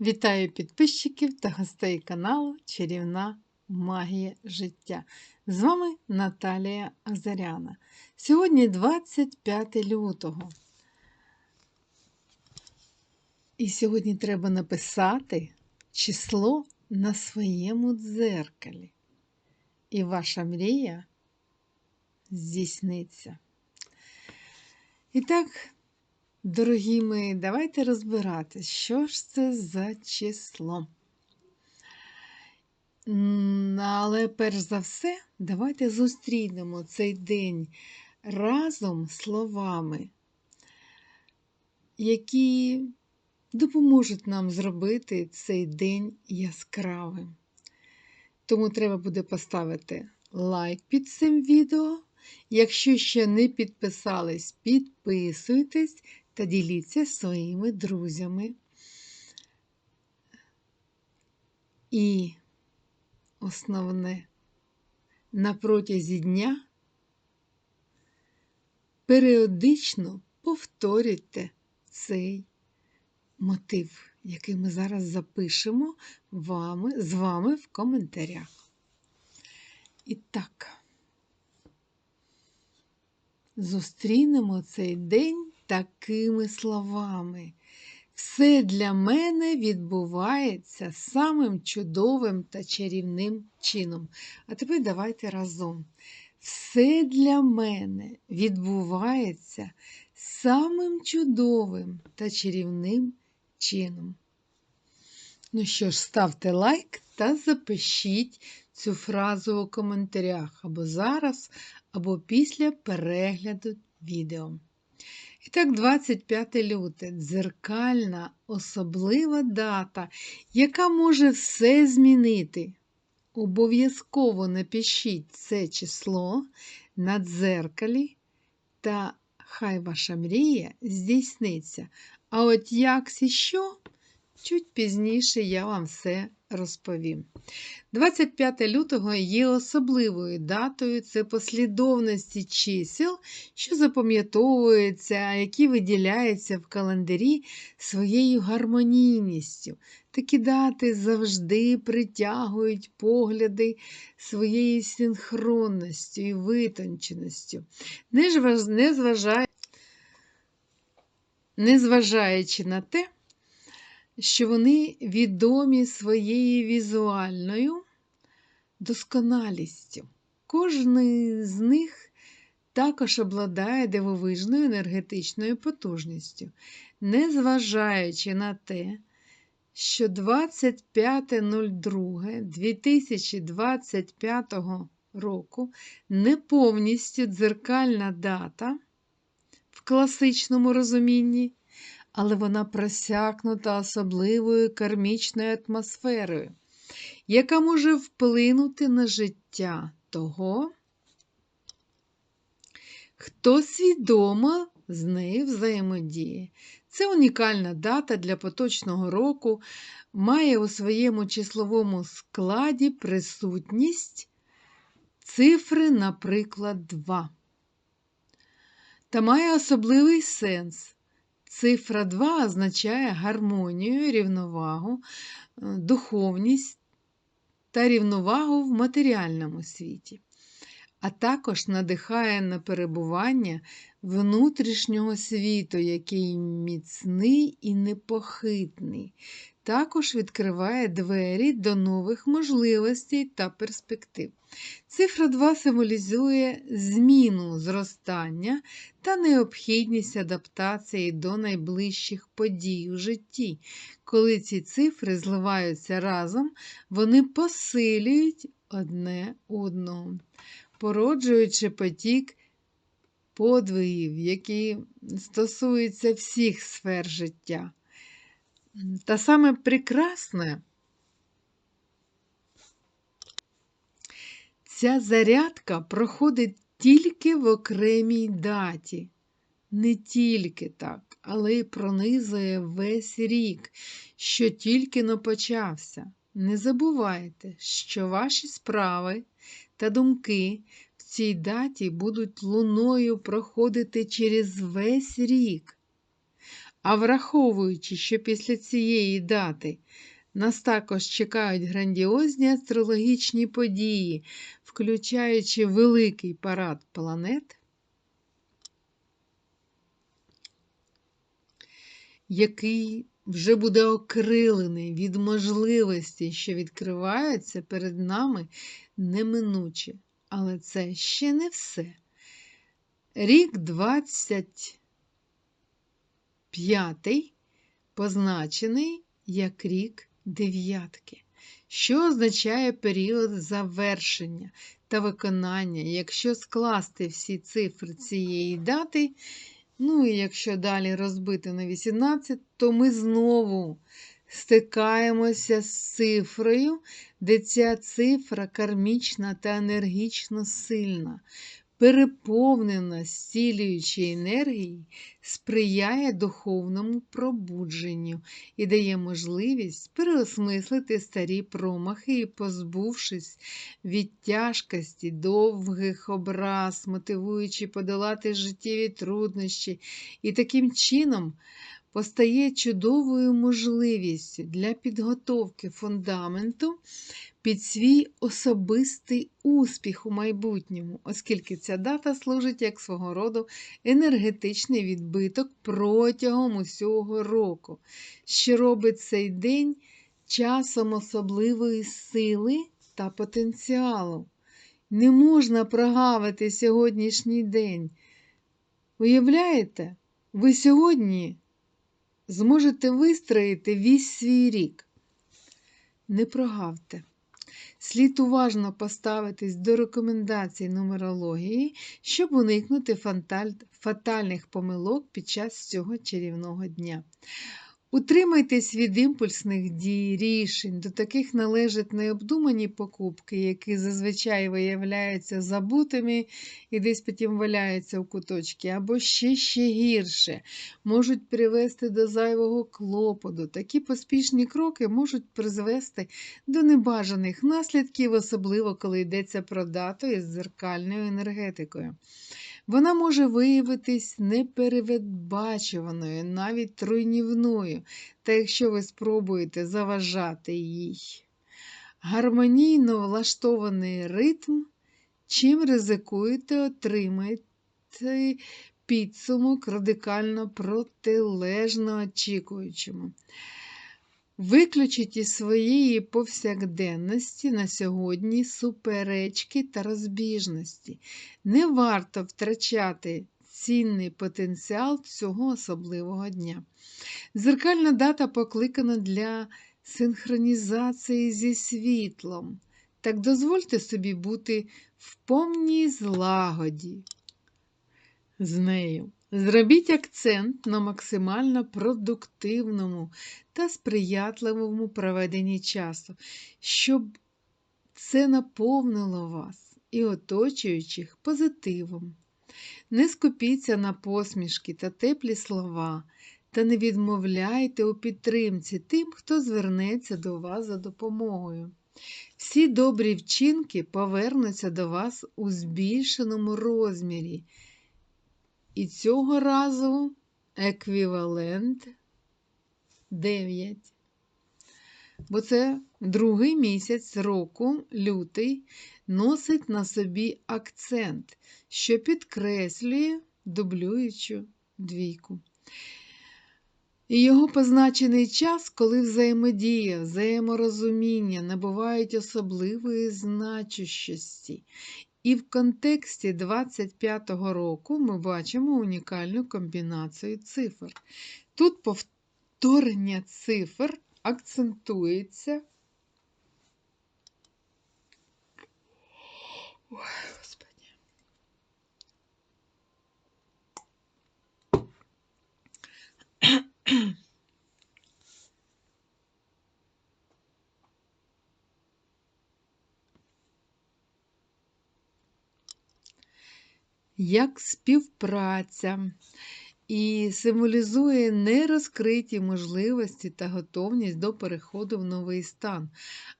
Вітаю підписчиків та гостей каналу Чарівна Магія життя. З вами Наталія Азаряна. Сьогодні 25 лютого. І сьогодні треба написати число на своєму дзеркалі. І ваша мрія здійсниться. І так, Дорогі мої, давайте розбирати, що ж це за число. Але перш за все, давайте зустрінемо цей день разом словами, які допоможуть нам зробити цей день яскравим. Тому треба буде поставити лайк під цим відео. Якщо ще не підписались, підписуйтесь та діліться своїми друзями. І основне, на протязі дня періодично повторюйте цей мотив, який ми зараз запишемо вами, з вами в коментарях. І так, зустрінемо цей день такими словами. Все для мене відбувається самим чудовим та чарівним чином. А тепер давайте разом. Все для мене відбувається самим чудовим та чарівним чином. Ну що ж, ставте лайк та запишіть цю фразу у коментарях або зараз, або після перегляду відео. І так, 25 люте дзеркальна особлива дата, яка може все змінити. Обов'язково напишіть це число на дзеркалі, та хай ваша мрія здійсниться. А от як і що, чуть пізніше я вам все розповім. 25 лютого є особливою датою це послідовності чисел, що запам'ятовуються, які виділяються в календарі своєю гармонійністю. Такі дати завжди притягують погляди своєю синхронністю і витонченістю, незважаючи на те, що вони відомі своєю візуальною досконалістю. Кожен з них також обладає дивовижною енергетичною потужністю, незважаючи на те, що 25.02.2025 року не повністю дзеркальна дата в класичному розумінні але вона просякнута особливою кармічною атмосферою, яка може вплинути на життя того, хто свідомо з нею взаємодіє. Це унікальна дата для поточного року, має у своєму числовому складі присутність цифри, наприклад, 2. Та має особливий сенс. Цифра 2 означає гармонію, рівновагу, е, духовність та рівновагу в матеріальному світі, а також надихає на перебування внутрішнього світу, який міцний і непохитний також відкриває двері до нових можливостей та перспектив. Цифра 2 символізує зміну зростання та необхідність адаптації до найближчих подій у житті. Коли ці цифри зливаються разом, вони посилюють одне одного, породжуючи потік подвигів, які стосуються всіх сфер життя. Та саме прекрасне, ця зарядка проходить тільки в окремій даті. Не тільки так, але й пронизує весь рік, що тільки но почався. Не забувайте, що ваші справи та думки в цій даті будуть луною проходити через весь рік А враховуючи, що після цієї дати нас також чекають грандіозні астрологічні події, включаючи великий парад планет, який вже буде окрилений від можливостей, що відкриваються перед нами неминуче. Але це ще не все. Рік 25 позначений як рік дев'ятки, що означає період завершення та виконання. Якщо скласти всі цифри цієї дати, ну і якщо далі розбити на 18, то ми знову стикаємося з цифрою, де ця цифра кармічна та енергічно сильна переповнена зцілюючої енергії, сприяє духовному пробудженню і дає можливість переосмислити старі промахи і, позбувшись від тяжкості, довгих образ, мотивуючи подолати життєві труднощі, і таким чином. Постає чудовою можливістю для підготовки фундаменту під свій особистий успіх у майбутньому, оскільки ця дата служить як свого роду енергетичний відбиток протягом усього року, що робить цей день часом особливої сили та потенціалу. Не можна прогавити сьогоднішній день. Уявляєте, ви сьогодні зможете вистроїти весь свій рік. Не прогавте. Слід уважно поставитись до рекомендацій нумерології, щоб уникнути фатальних помилок під час цього чарівного дня. Утримайтесь від імпульсних дій, рішень, до таких належать необдумані покупки, які зазвичай виявляються забутими і десь потім валяються в куточки, або ще ще гірше, можуть привести до зайвого клопоту. Такі поспішні кроки можуть призвести до небажаних наслідків, особливо коли йдеться про дату із зеркальною енергетикою. Вона може виявитись непередбачуваною, навіть руйнівною, та якщо ви спробуєте заважати їй. Гармонійно влаштований ритм, чим ризикуєте отримати підсумок радикально протилежно очікуючому. Виключіть із своєї повсякденності на сьогодні суперечки та розбіжності. Не варто втрачати цінний потенціал цього особливого дня. Зеркальна дата покликана для синхронізації зі світлом. Так дозвольте собі бути в повній злагоді з нею. Зробіть акцент на максимально продуктивному та сприятливому проведенні часу, щоб це наповнило вас і оточуючих позитивом. Не скупіться на посмішки та теплі слова, та не відмовляйте у підтримці тим, хто звернеться до вас за допомогою. Всі добрі вчинки повернуться до вас у збільшеному розмірі. І цього разу еквівалент 9. Бо це другий місяць року, лютий, носить на собі акцент, що підкреслює дублюючу двійку. І його позначений час, коли взаємодія, взаєморозуміння набувають особливої значущості. І в контексті 25-го року ми бачимо унікальну комбінацію цифр. Тут повторення цифр акцентується. Ой, Господи. Як співпраця і символізує нерозкриті можливості та готовність до переходу в новий стан.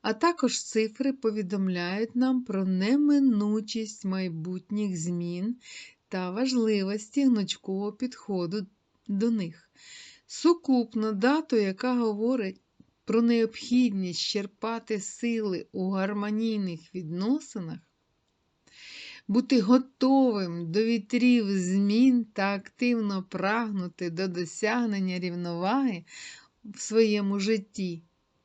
А також цифри повідомляють нам про неминучість майбутніх змін та важливості гнучкового підходу до них. Сукупну дату, яка говорить про необхідність черпати сили у гармонійних відносинах, бути готовим до вітрів змін та активно прагнути до досягнення рівноваги в своєму житті.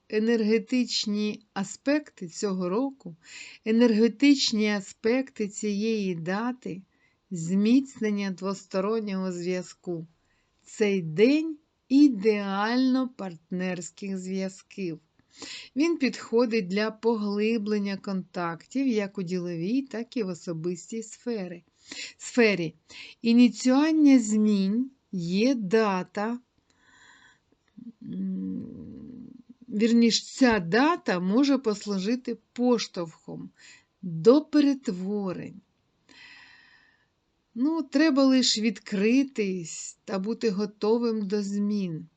Енергетичні аспекти цього року, енергетичні аспекти цієї дати, зміцнення двостороннього зв'язку. Цей день ідеально партнерських зв'язків. Він підходить для поглиблення контактів як у діловій, так і в особистій сфері. сфері. Ініціювання змін є дата. Вірніш, ця дата може послужити поштовхом до перетворень. Ну, треба лише відкритись та бути готовим до змін,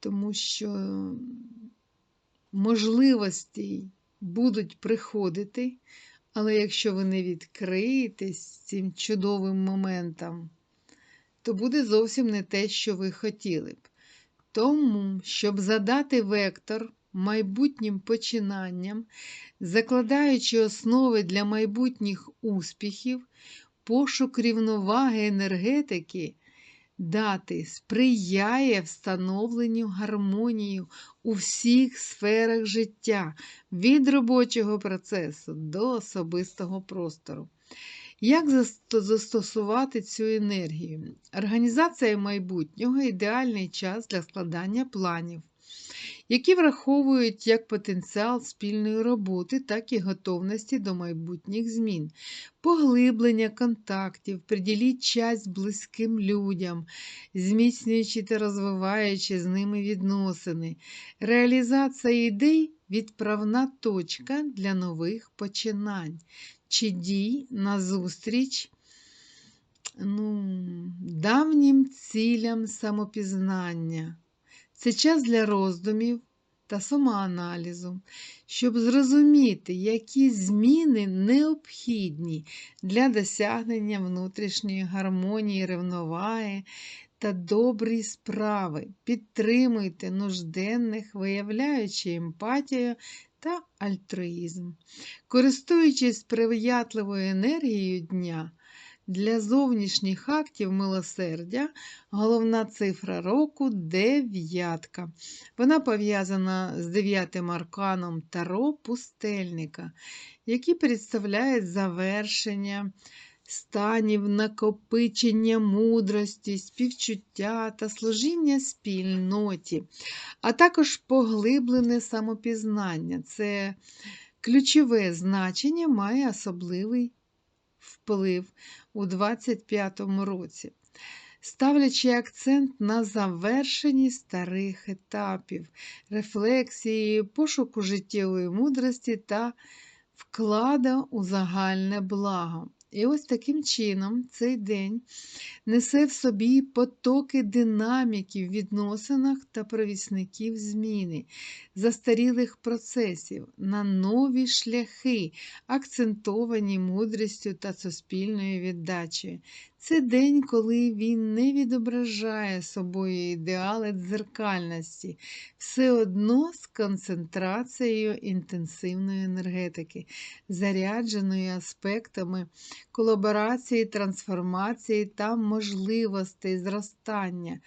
тому що можливості будуть приходити, але якщо ви не відкриєтесь цим чудовим моментом, то буде зовсім не те, що ви хотіли б. Тому, щоб задати вектор майбутнім починанням, закладаючи основи для майбутніх успіхів, пошук рівноваги енергетики дати сприяє встановленню гармонії у всіх сферах життя, від робочого процесу до особистого простору. Як застосувати цю енергію? Організація майбутнього ідеальний час для складання планів які враховують як потенціал спільної роботи, так і готовності до майбутніх змін, поглиблення контактів, приділіть час близьким людям, зміцнюючи та розвиваючи з ними відносини, реалізація ідей відправна точка для нових починань. Чи дій назустріч ну, давнім цілям самопізнання. Це час для роздумів та самоаналізу, щоб зрозуміти, які зміни необхідні для досягнення внутрішньої гармонії, рівноваги та добрі справи. Підтримуйте нужденних, виявляючи емпатію та альтруїзм. Користуючись прив'ятливою енергією дня. Для зовнішніх актів милосердя головна цифра року дев'ятка. Вона пов'язана з дев'ятим арканом Таро пустельника, який представляє завершення станів накопичення мудрості, співчуття та служіння спільноті, а також поглиблене самопізнання. Це ключове значення має особливий вплив у 25-му році, ставлячи акцент на завершенні старих етапів, рефлексії, пошуку життєвої мудрості та вклада у загальне благо. І ось таким чином цей день несе в собі потоки динаміки в відносинах та провісників зміни, застарілих процесів на нові шляхи, акцентовані мудрістю та суспільною віддачею. Це день, коли він не відображає собою ідеали дзеркальності, все одно з концентрацією інтенсивної енергетики, зарядженої аспектами колаборації, трансформації та можливостей зростання.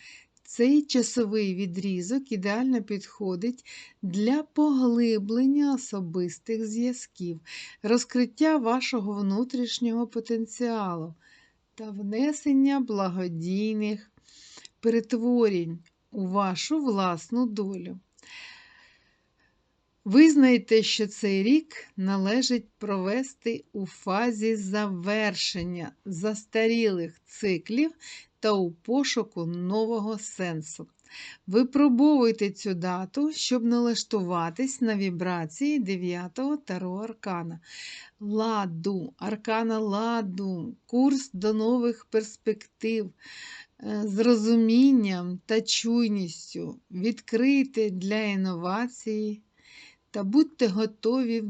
Цей часовий відрізок ідеально підходить для поглиблення особистих зв'язків, розкриття вашого внутрішнього потенціалу та внесення благодійних перетворень у вашу власну долю. Визнайте, що цей рік належить провести у фазі завершення застарілих циклів та у пошуку нового сенсу. Випробовуйте цю дату, щоб налаштуватись на вібрації 9-го таро аркана. Ладу, аркана ладу, курс до нових перспектив, е, з розумінням та чуйністю, відкрийте для інновації та будьте готові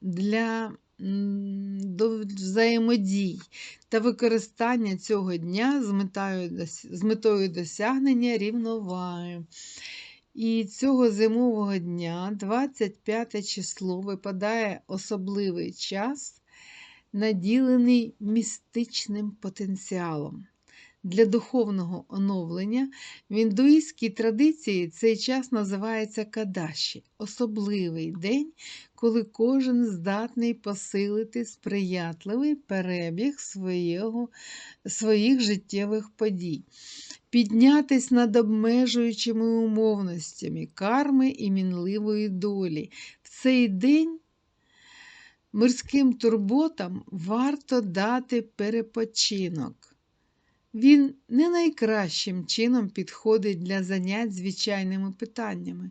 для до взаємодій та використання цього дня з метою, з метою досягнення рівноваги. І цього зимового дня, 25 число, випадає особливий час, наділений містичним потенціалом. Для духовного оновлення в індуїстській традиції цей час називається Кадаші особливий день, коли кожен здатний посилити сприятливий перебіг свого, своїх життєвих подій, піднятись над обмежуючими умовностями карми і мінливої долі. В цей день мирським турботам варто дати перепочинок. Він не найкращим чином підходить для занять звичайними питаннями.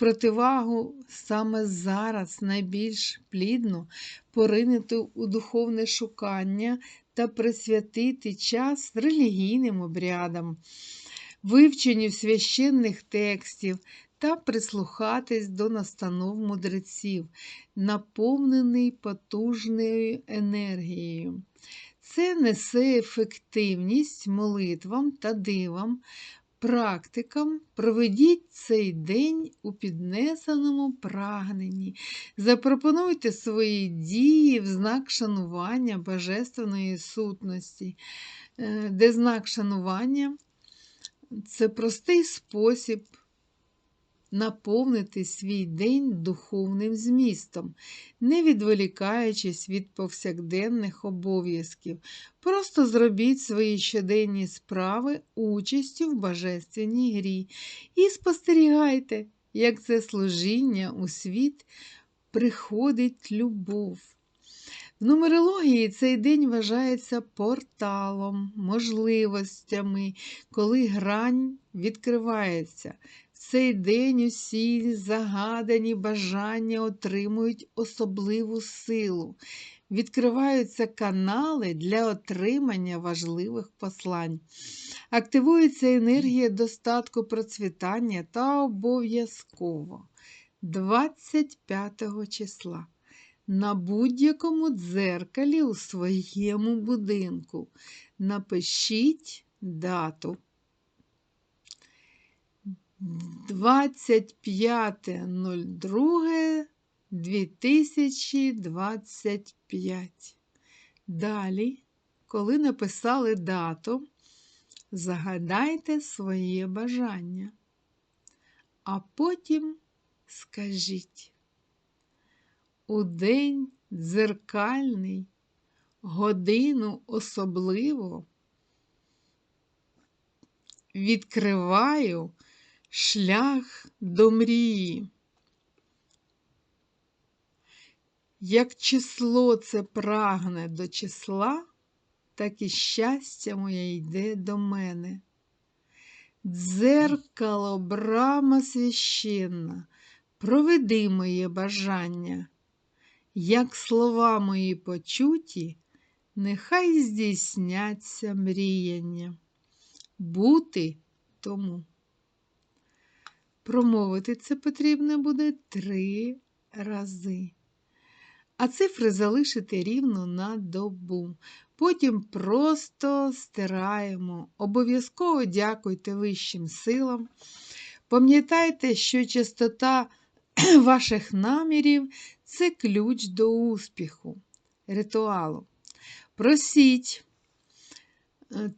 Противагу саме зараз найбільш плідно поринути у духовне шукання та присвятити час релігійним обрядам, вивченню священних текстів та прислухатись до настанов мудреців, наповнений потужною енергією. Це несе ефективність молитвам та дивам, практикам. Проведіть цей день у піднесеному прагненні. Запропонуйте свої дії в знак шанування Божественної сутності, е, де знак шанування це простий спосіб наповнити свій день духовним змістом, не відволікаючись від повсякденних обов'язків. Просто зробіть свої щоденні справи участю в божественній грі і спостерігайте, як це служіння у світ приходить любов. В нумерології цей день вважається порталом, можливостями, коли грань відкривається. Цей день усі загадані бажання отримують особливу силу. Відкриваються канали для отримання важливих послань. Активується енергія достатку процвітання та обов'язково 25 числа на будь-якому дзеркалі у своєму будинку. Напишіть дату. 25.02.2025. Далі, коли написали дату, загадайте своє бажання, а потім скажіть. У день дзеркальний, годину особливо відкриваю шлях до мрії. Як число це прагне до числа, так і щастя моє йде до мене. Дзеркало, брама священна, проведи моє бажання. Як слова мої почуті, нехай здійсняться мріяння. Бути тому. Промовити це потрібно буде три рази. А цифри залишити рівно на добу. Потім просто стираємо. Обов'язково дякуйте вищим силам. Пам'ятайте, що частота ваших намірів це ключ до успіху, ритуалу. Просіть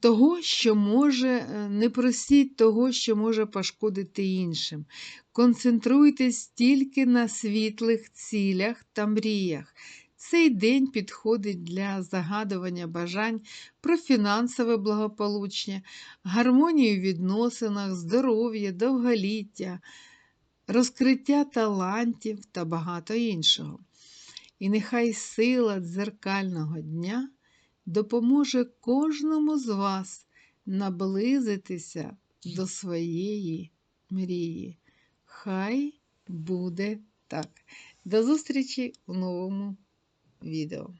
того, що може, е, не просіть того, що може пошкодити іншим. Концентруйтесь тільки на світлих цілях та мріях. Цей день підходить для загадування бажань про фінансове благополуччя, гармонію в відносинах, здоров'я, довголіття, розкриття талантів та багато іншого. І нехай сила дзеркального дня допоможе кожному з вас наблизитися до своєї мрії. Хай буде так. До зустрічі у новому відео.